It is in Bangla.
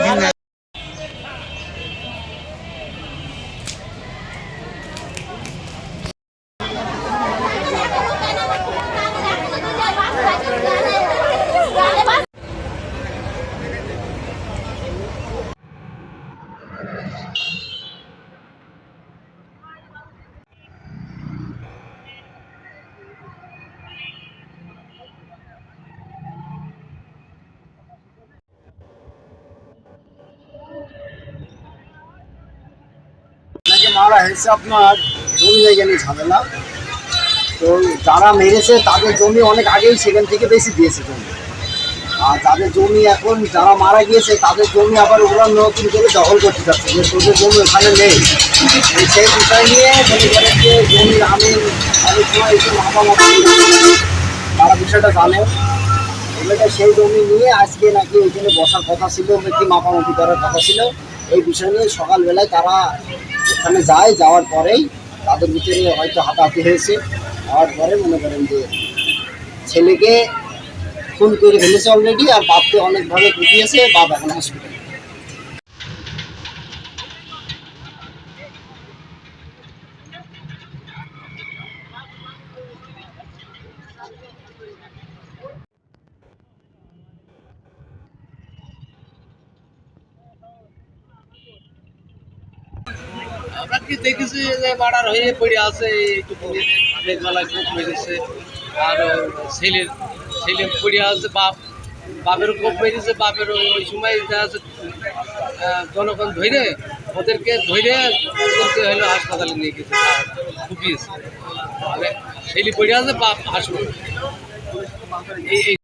মানুষ মারা হয়েছে আপনার জমি জায়গা নিয়ে ঝামেলা। তো যারা মেরেছে, তাদের জমি অনেক আগেই সেখান থেকে বেশি দিয়েছে জমি। আর যাদের জমি এখন যারা মারা গিয়েছে, তাদের জমি আবার ওরা নতুন করে দখল করতে চাচ্ছে যে তোদের জমি ওখানে নেই। সেই বিষয় নিয়ে যে জমির আমি অনেক সময় একটু তারা বিষয়টা জানে। এবারে সেই জমি নিয়ে আজকে নাকি ওইখানে বসার কথা ছিল একটি মাপামাপি করার কথা ছিল। এই বিষয় নিয়ে সকালবেলায় তারা ওখানে যায়, যাওয়ার পরেই তাদের ভিতরে হয়তো হাতাহাতি হয়েছে। হওয়ার পরে মনে করেন যে ছেলেকে খুন করে ফেলেছে অলরেডি আর বাপকে অনেকভাবে কুটিয়েছে বাপ এখন হসপিটালে আমরা কি দেখেছি যে মার্ডার হয়ে পড়ে আছে? এইটুকু বেগবেলায় কোপ মেরেছে। আর ছেলে ছেলে পড়ে আছে বাপ বাপের কোপ মেরেছে বাপের ওই সময় যাচ্ছে, জনগণ ধরে ওদেরকে ধরে ওদেরকে হলো হাসপাতালে নিয়ে গেছে মানে ছেলে পড়ে আছে বাপ হাসপাতালে। এই